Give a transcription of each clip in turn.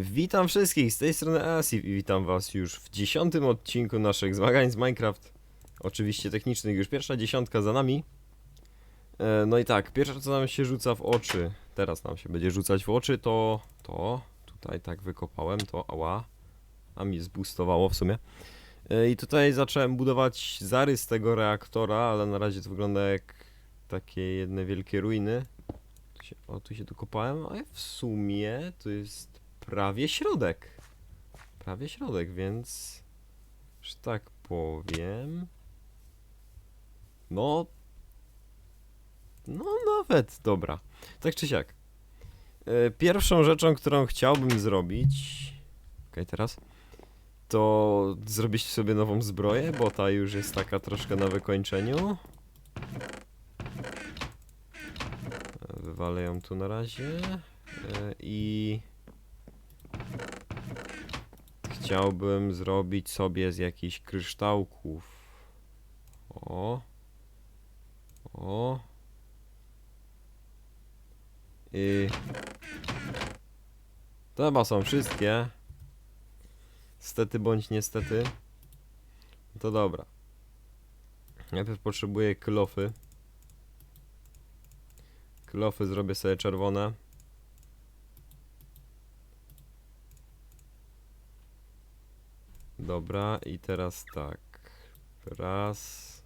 Witam wszystkich, z tej strony Asif i witam was już w dziesiątym odcinku naszych zmagań z Minecraft. Oczywiście technicznych, już pierwsza dziesiątka za nami. E, no i tak, pierwsze co nam się rzuca w oczy, teraz nam się będzie rzucać w oczy, to to, tutaj tak wykopałem, to ała, a mi zboostowało w sumie. E, I tutaj zacząłem budować zarys tego reaktora, ale na razie to wygląda jak takie jedne wielkie ruiny. Tu się, o, tu się dokopałem, a w sumie to jest prawie środek. Prawie środek, więc że tak powiem. No. No nawet dobra. Tak czy siak. E, Pierwszą rzeczą, którą chciałbym zrobić. Okej, teraz. To zrobić sobie nową zbroję, bo ta już jest taka troszkę na wykończeniu. E, Wywalę ją tu na razie. E, I chciałbym zrobić sobie z jakichś kryształków. O. O. I. To chyba są wszystkie. Stety bądź niestety. No To dobra. Najpierw potrzebuję klofy. Klofy zrobię sobie czerwone. Dobra, i teraz tak. Raz.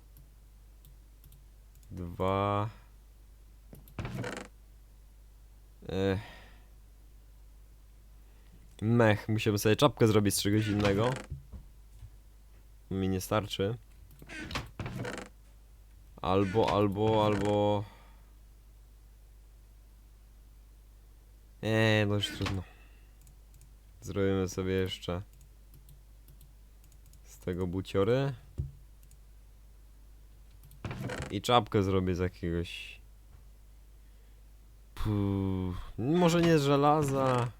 Dwa. Ech. Mech, musiałbym sobie czapkę zrobić z czegoś innego. Mi nie starczy. Albo, albo, albo... Eee, no już trudno. Zrobimy sobie jeszcze tego buciory. I czapkę zrobię z jakiegoś... Puh, może nie z żelaza.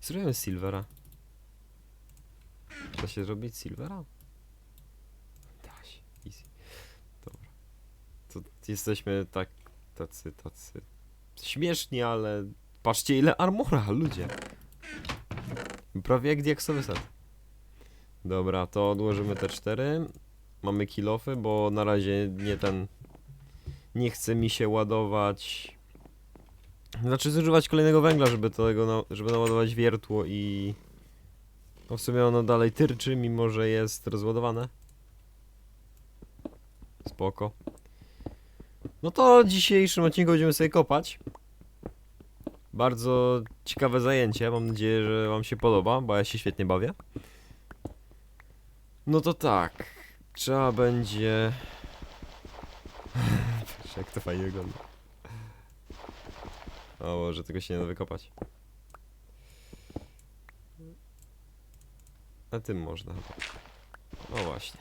Zrobimy z silvera. Da się zrobić silvera? Da się, easy. Dobra. To jesteśmy tak, tacy, tacy śmieszni, ale patrzcie ile armora, ludzie. Prawie jak diaksowy set. Dobra, to odłożymy te cztery. Mamy kilofy, bo na razie nie ten... Nie chce mi się ładować... Znaczy zużywać kolejnego węgla, żeby tego, na... żeby naładować wiertło i... No w sumie ono dalej tyrczy, mimo że jest rozładowane. Spoko. No to w dzisiejszym odcinku będziemy sobie kopać. Bardzo ciekawe zajęcie, mam nadzieję, że wam się podoba, bo ja się świetnie bawię. No to tak, trzeba będzie... Jak to fajnie wygląda. O Boże, tego się nie da wykopać. A tym można chyba. No właśnie.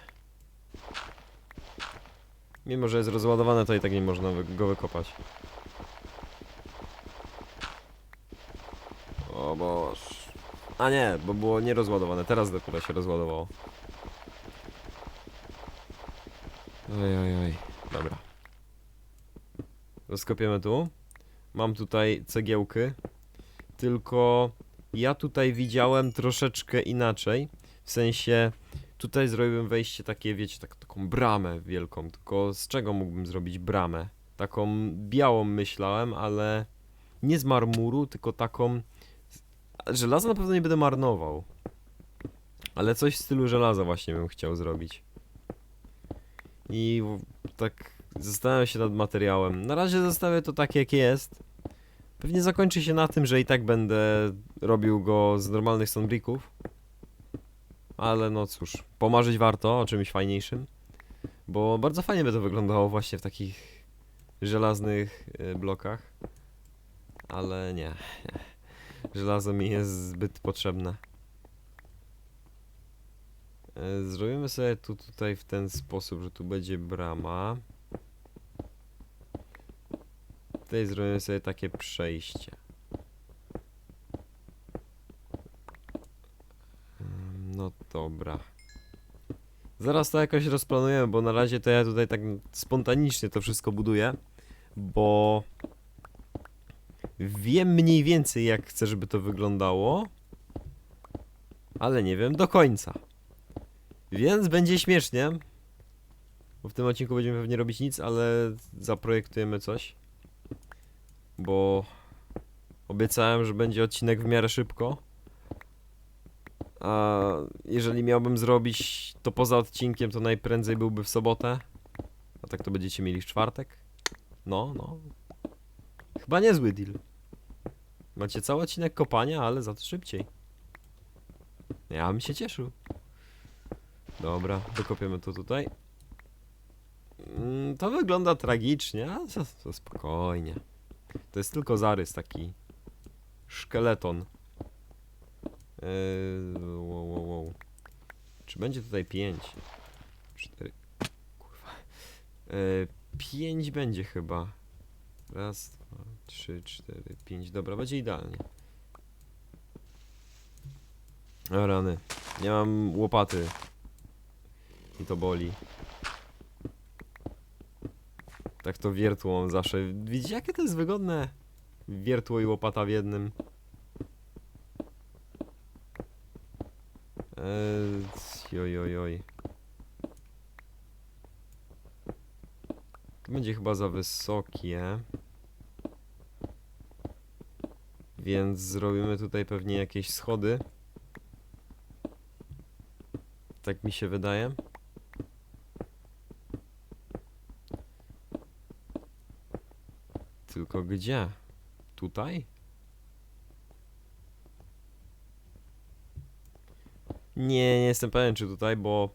Mimo, że jest rozładowane, to i tak nie można go wykopać. O Boż. A nie, bo było nierozładowane. Teraz dopiero się rozładowało. Oj, oj, oj. Dobra. Rozkopiemy tu. Mam tutaj cegiełki. Tylko ja tutaj widziałem troszeczkę inaczej. W sensie tutaj zrobiłem wejście takie, wiecie, tak, taką bramę wielką. Tylko z czego mógłbym zrobić bramę? Taką białą myślałem, ale nie z marmuru, tylko taką. Żelaza na pewno nie będę marnował. Ale coś w stylu żelaza właśnie bym chciał zrobić. I tak zastanawiam się nad materiałem. Na razie zostawię to tak jak jest. Pewnie zakończy się na tym, że i tak będę robił go z normalnych stonebricków. Ale no cóż, pomarzyć warto o czymś fajniejszym. Bo bardzo fajnie by to wyglądało właśnie w takich żelaznych y, blokach. Ale nie. Żelazo mi jest zbyt potrzebne. E, Zrobimy sobie tu tutaj w ten sposób, że tu będzie brama. Tutaj zrobimy sobie takie przejście. No dobra. Zaraz to jakoś rozplanujemy, bo na razie to ja tutaj tak spontanicznie to wszystko buduję, bo wiem mniej więcej jak chcę, żeby to wyglądało, ale nie wiem do końca. Więc będzie śmiesznie. Bo w tym odcinku będziemy pewnie robić nic, ale zaprojektujemy coś. Bo obiecałem, że będzie odcinek w miarę szybko. A jeżeli miałbym zrobić to poza odcinkiem, to najprędzej byłby w sobotę. A tak to będziecie mieli w czwartek. No, no. Chyba niezły deal. Macie cały odcinek kopania, ale za to szybciej. Ja bym się cieszył. Dobra, dokopiemy to tutaj. Mm, To wygląda tragicznie, a to, to spokojnie. To jest tylko zarys taki. Szkeleton. Yy, wow, wow, wow. Czy będzie tutaj 5? 4. Kurwa. Yy, 5 będzie chyba. Raz, dwa, trzy, cztery, pięć. Dobra, będzie idealnie. O rany. Nie mam łopaty. I to boli. Tak to wiertło mam zawsze. Widzicie jakie to jest wygodne? Wiertło i łopata w jednym. Eee, joj, oj, oj. To będzie chyba za wysokie. Więc zrobimy tutaj pewnie jakieś schody. Tak mi się wydaje. Tylko gdzie? Tutaj? Nie, nie jestem pewien czy tutaj, bo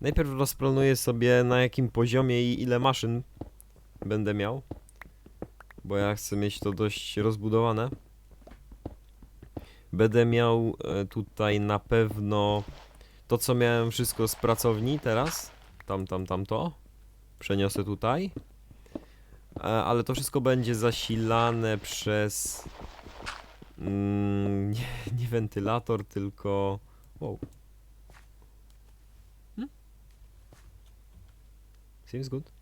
najpierw rozplanuję sobie na jakim poziomie i ile maszyn będę miał. Bo ja chcę mieć to dość rozbudowane. Będę miał e, tutaj na pewno to, co miałem wszystko z pracowni teraz. Tam, tam, tam to. Przeniosę tutaj. E, Ale to wszystko będzie zasilane przez. Mm, nie, nie wentylator, tylko. Wow. Hmm? Seems good.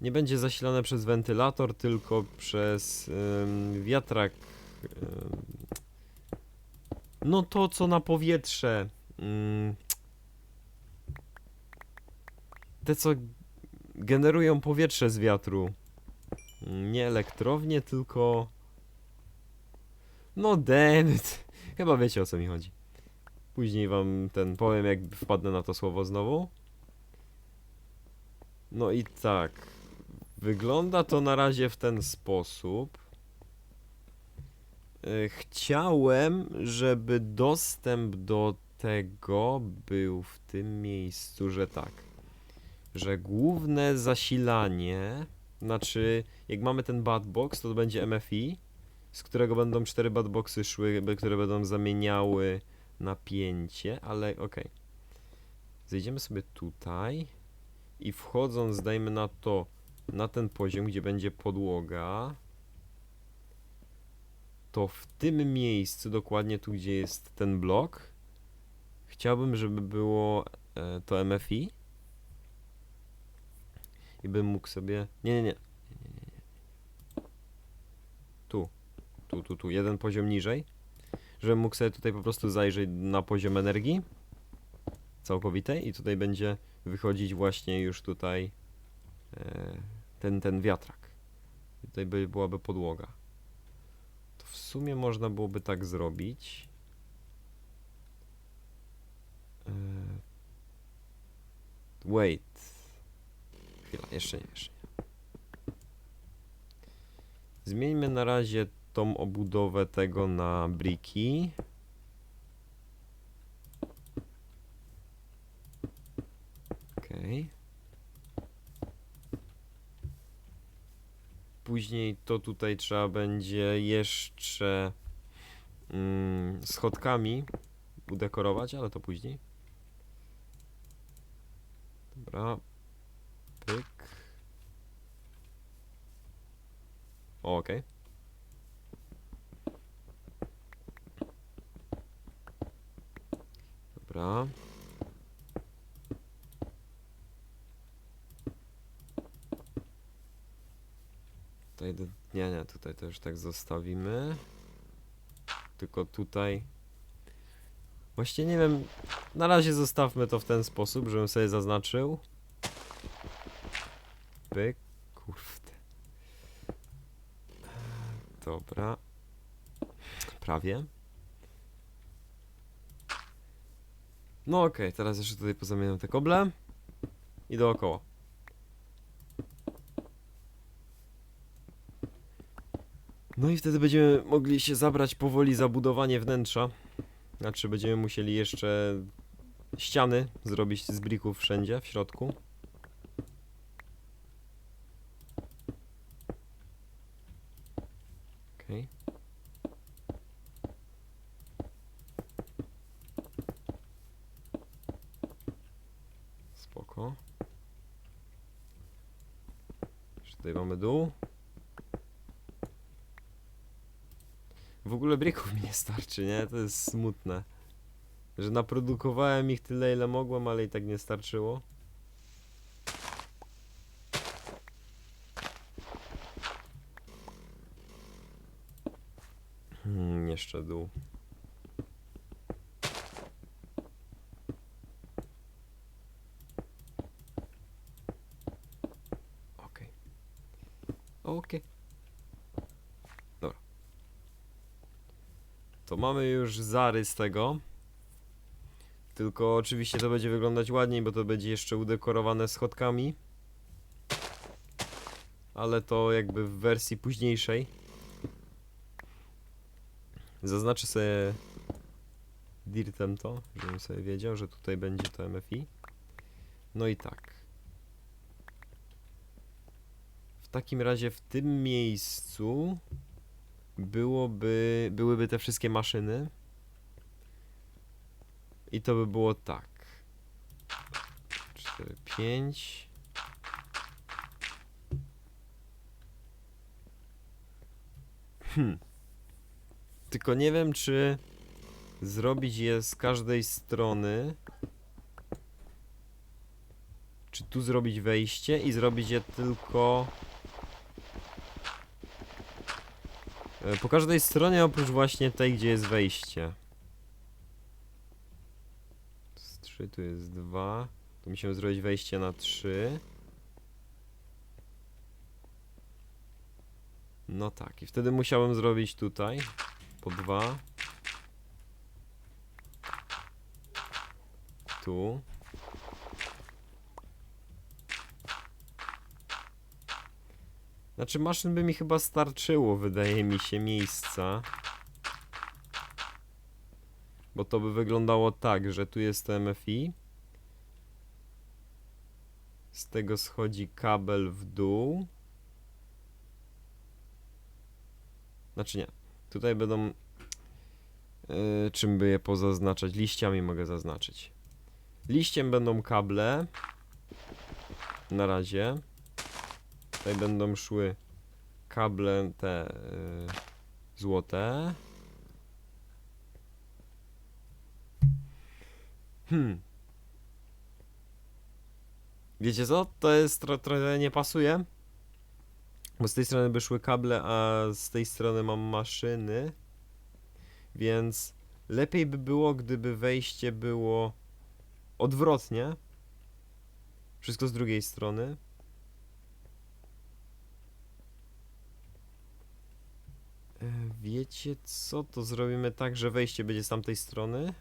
Nie będzie zasilane przez wentylator, tylko przez ym, wiatrak. ym, no to, co na powietrze. ym, te, co generują powietrze z wiatru. Nie elektrownie, tylko... No dammit. Chyba wiecie o co mi chodzi. Później wam ten powiem, jak wpadnę na to słowo znowu. No i tak. Wygląda to na razie w ten sposób. E, Chciałem, żeby dostęp do tego był w tym miejscu, że tak że główne zasilanie, znaczy jak mamy ten batbox, to będzie MFI, z którego będą cztery batboxy szły, be- które będą zamieniały napięcie, ale okej. Zejdziemy sobie tutaj i wchodząc, dajmy na to, na ten poziom, gdzie będzie podłoga, to w tym miejscu, dokładnie tu, gdzie jest ten blok, chciałbym, żeby było e, to MFI i bym mógł sobie. Nie, nie, nie. nie, nie, nie. Tu. Tu, tu, tu. Jeden poziom niżej. Żebym mógł sobie tutaj po prostu zajrzeć na poziom energii całkowitej i tutaj będzie wychodzić właśnie już tutaj e, ten, ten wiatrak. I tutaj by, byłaby podłoga. To w sumie można byłoby tak zrobić. E, wait. Chwila, jeszcze nie, jeszcze nie. Zmieńmy na razie tą obudowę tego na briki. Okej. Później to tutaj trzeba będzie jeszcze mm, schodkami udekorować, ale to później. Dobra, Pyk. Okej. Dobra. Tutaj, do... nie, tutaj już tak zostawimy. Tylko tutaj... Właściwie nie wiem, na razie zostawmy to w ten sposób, żebym sobie zaznaczył. Pyk. Dobra. Prawie. No okej, teraz jeszcze tutaj pozamieniam te koble. I dookoła. No i wtedy będziemy mogli się zabrać powoli za budowanie wnętrza. Znaczy będziemy musieli jeszcze ściany zrobić z brików wszędzie w środku. Okej. Spoko. Jeszcze tutaj mamy dół. W ogóle brików mi nie starczy, nie? To jest smutne. Że naprodukowałem ich tyle ile mogłem, ale i tak nie starczyło. Jeszcze dół. Okej. Okej. Dobra. To mamy już zarys tego. Tylko oczywiście to będzie wyglądać ładniej, bo to będzie jeszcze udekorowane schodkami. Ale to jakby w wersji późniejszej. Zaznaczę sobie dirtem to, żebym sobie wiedział, że tutaj będzie to MFI. No i tak. W takim razie w tym miejscu byłoby, byłyby te wszystkie maszyny. I to by było tak. 4, 5. Hmm. Tylko nie wiem, czy zrobić je z każdej strony. Czy tu zrobić wejście i zrobić je tylko e, po każdej stronie oprócz właśnie tej, gdzie jest wejście. Jest 3, tu jest 2. Tu musimy zrobić wejście na 3. No tak, i wtedy musiałem zrobić tutaj po 2. Tu. Znaczy maszyn by mi chyba starczyło, wydaje mi się, miejsca. Bo to by wyglądało tak, że tu jest MFI. Z tego schodzi kabel w dół. Znaczy nie. Tutaj będą... Yy, czym by je pozaznaczać? Liściami mogę zaznaczyć. Liściem będą kable. Na razie. Tutaj będą szły kable te yy, złote. Hmm. Wiecie co? To jest tro trochę nie pasuje. Bo z tej strony by szły kable, a z tej strony mam maszyny. Więc lepiej by było, gdyby wejście było odwrotnie. Wszystko z drugiej strony. E, Wiecie co? To zrobimy tak, że wejście będzie z tamtej strony.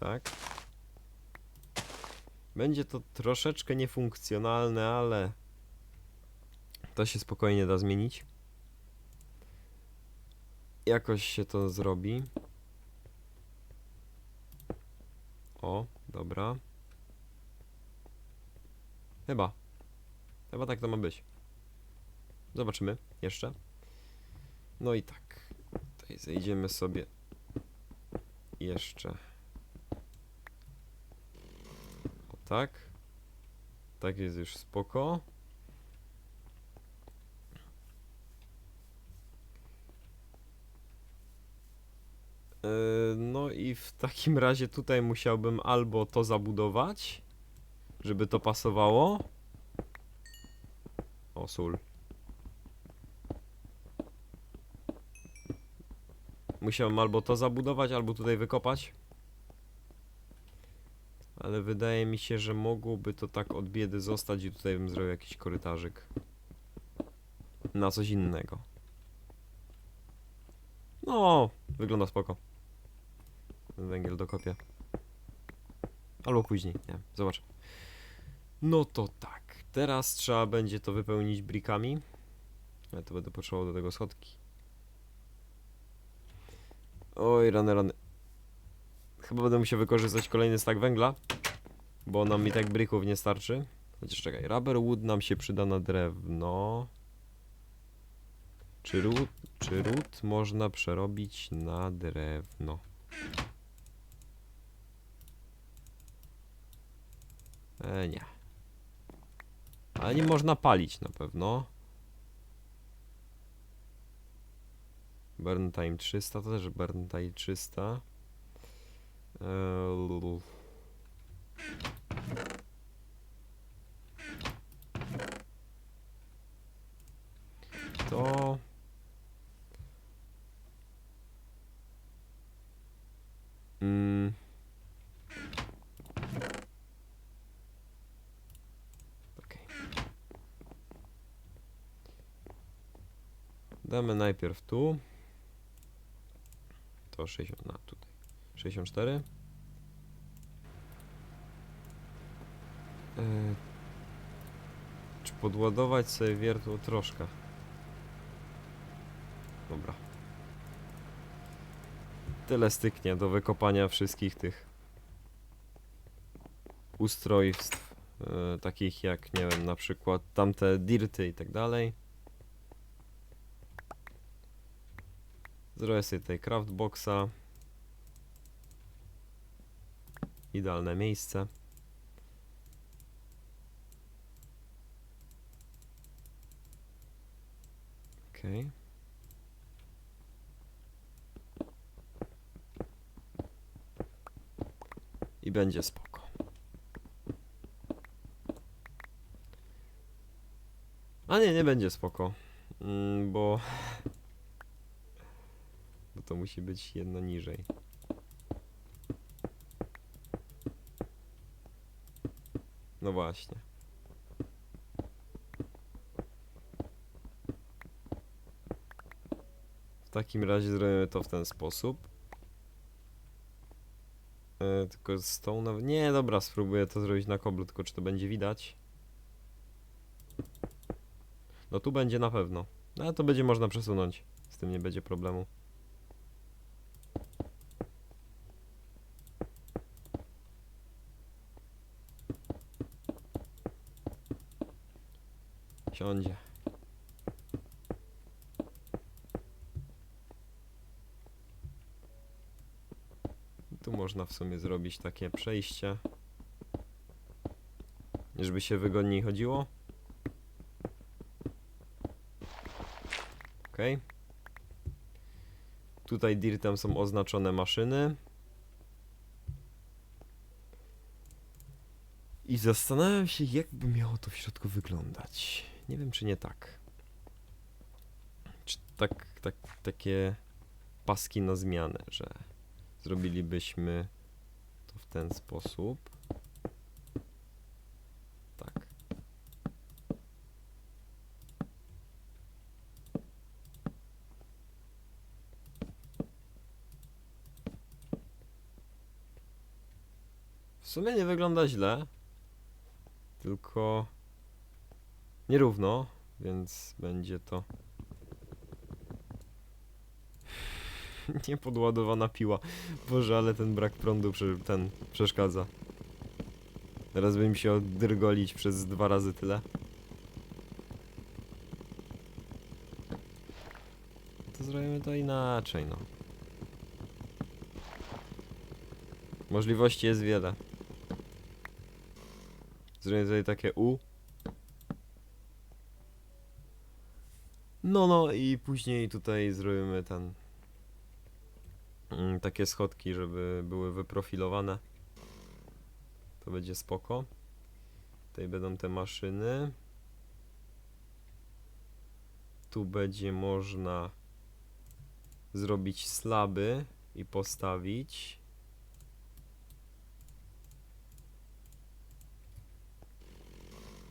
Tak. Będzie to troszeczkę niefunkcjonalne, ale to się spokojnie da zmienić. Jakoś się to zrobi. O, dobra. Chyba. Chyba tak to ma być. Zobaczymy jeszcze. No i tak. Tutaj zejdziemy sobie jeszcze. O tak. Tak jest już spoko. Yy, No i w takim razie tutaj musiałbym albo to zabudować, żeby to pasowało. O, sól. Musiałem albo to zabudować, albo tutaj wykopać. Ale wydaje mi się, że mogłoby to tak od biedy zostać i tutaj bym zrobił jakiś korytarzyk. Na coś innego. No, wygląda spoko. Węgiel dokopię. Albo później, nie wiem, zobacz. No to tak. Teraz trzeba będzie to wypełnić brikami. Ja to będę potrzebował do tego schodki. Oj, rany, rany. Chyba będę musiał wykorzystać kolejny stak węgla, bo nam i tak brików nie starczy. Chociaż czekaj, rubber wood nam się przyda na drewno. Czy ród, czy ród można przerobić na drewno? E, nie. Ale nie można palić na pewno. Burn time 300 to też burn time 300. Eee, lulu. To... Mm. Okej. Damy najpierw tu. To 60, na tutaj. 64. Yy, czy podładować sobie wiertło troszkę? Dobra. Tyle styknie do wykopania wszystkich tych ustrojstw, yy, takich jak, nie wiem, na przykład tamte dirty i tak dalej. Zrobię sobie tutaj craftboxa. Idealne miejsce. Okej. I będzie spoko. A nie, nie będzie spoko. Mm, bo... Bo to musi być jedno niżej. No właśnie. W takim razie zrobimy to w ten sposób. E, tylko z tą nawet... Nie, dobra, spróbuję to zrobić na koblu, tylko czy to będzie widać? No tu będzie na pewno. No, ale to będzie można przesunąć. Z tym nie będzie problemu. Siądzie. Tu można w sumie zrobić takie przejście. Żeby się wygodniej chodziło. Okej. Tutaj dirtem są oznaczone maszyny. I zastanawiam się, jakby miało to w środku wyglądać. Nie wiem, czy nie tak. Czy tak, tak, takie paski na zmianę, że zrobilibyśmy to w ten sposób. Tak. W sumie nie wygląda źle. Tylko nierówno, więc będzie to niepodładowana piła. Boże, ale ten brak prądu prze- ten przeszkadza. Teraz bym się oddrgolić przez dwa razy tyle. To zrobimy to inaczej, no. Możliwości jest wiele. Zrobimy tutaj takie U. No, no i później tutaj zrobimy ten mm, takie schodki, żeby były wyprofilowane. To będzie spoko. Tutaj będą te maszyny. Tu będzie można zrobić slaby i postawić.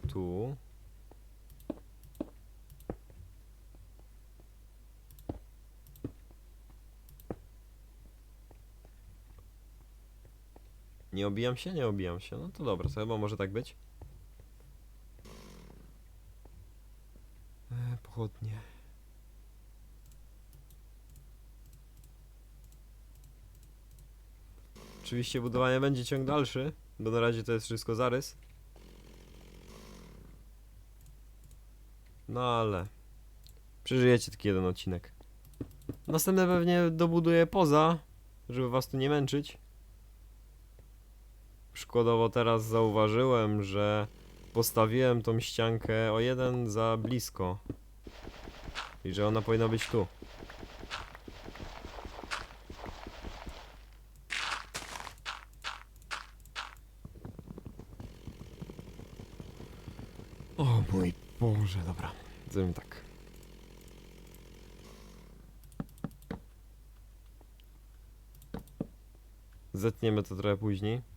Tu. Nie obijam się? Nie obijam się. No to dobra, to chyba może tak być. E, pochodnie. Oczywiście budowanie będzie ciąg dalszy, bo na razie to jest wszystko zarys. No ale przeżyjecie taki jeden odcinek. Następne pewnie dobuduję poza, żeby was tu nie męczyć. Przykładowo teraz zauważyłem, że postawiłem tą ściankę o jeden za blisko. I że ona powinna być tu. O mój Boże, dobra. Zrobimy tak. Zetniemy to trochę później.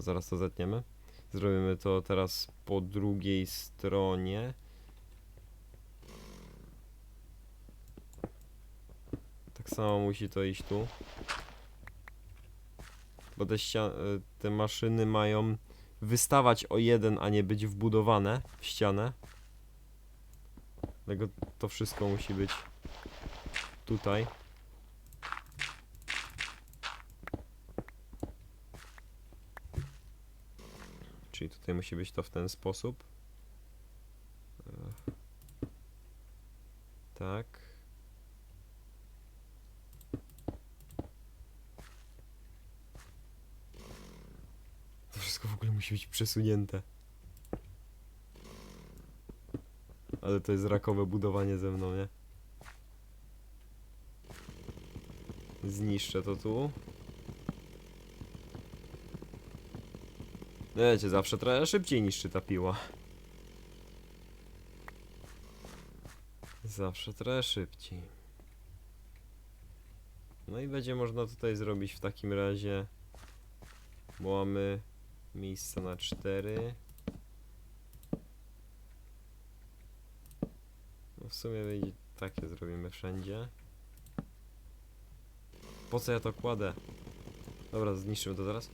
Dobra, zaraz to zetniemy. Zrobimy to teraz po drugiej stronie. Tak samo musi to iść tu. Bo te, y, te maszyny mają wystawać o jeden, a nie być wbudowane w ścianę. Dlatego to wszystko musi być tutaj. Czyli tutaj musi być to w ten sposób. Ech. Tak. To wszystko w ogóle musi być przesunięte. Ale to jest rakowe budowanie ze mną, nie? Zniszczę to tu. Wiecie, zawsze trochę szybciej niszczy ta piła. Zawsze trochę szybciej. No i będzie można tutaj zrobić w takim razie. Bo mamy miejsce na cztery. No w sumie będzie takie zrobimy wszędzie. Po co ja to kładę? Dobra, zniszczymy to teraz.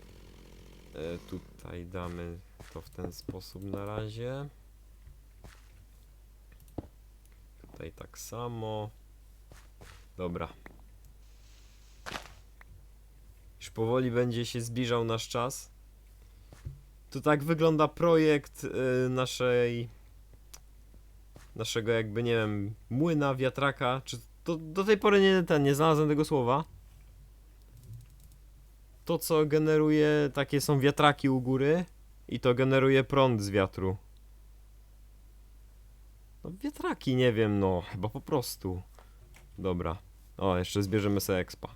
E, tutaj damy to w ten sposób na razie. Tutaj tak samo. Dobra. Już powoli będzie się zbliżał nasz czas. To tak wygląda projekt y, naszej naszego jakby nie wiem młyna, wiatraka, czy to do tej pory nie ten, nie znalazłem tego słowa. To co generuje, takie są wiatraki u góry i to generuje prąd z wiatru. No wiatraki, nie wiem, no chyba po prostu. Dobra. O, jeszcze zbierzemy sobie expa.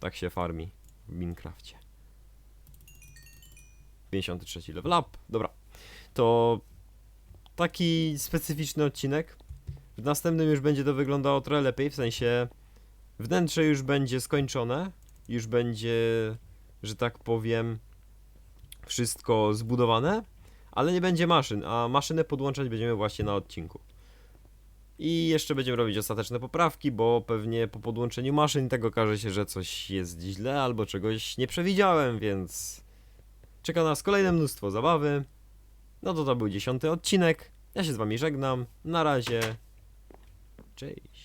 Tak się farmi w Minecrafcie. 53 level up. Dobra. To taki specyficzny odcinek. W następnym już będzie to wyglądało trochę lepiej, w sensie wnętrze już będzie skończone, już będzie, że tak powiem, wszystko zbudowane, ale nie będzie maszyn, a maszynę podłączać będziemy właśnie na odcinku. I jeszcze będziemy robić ostateczne poprawki, bo pewnie po podłączeniu maszyn tego okaże się, że coś jest źle albo czegoś nie przewidziałem, więc czeka nas kolejne mnóstwo zabawy. No to to był dziesiąty odcinek. Ja się z wami żegnam. Na razie. Cześć.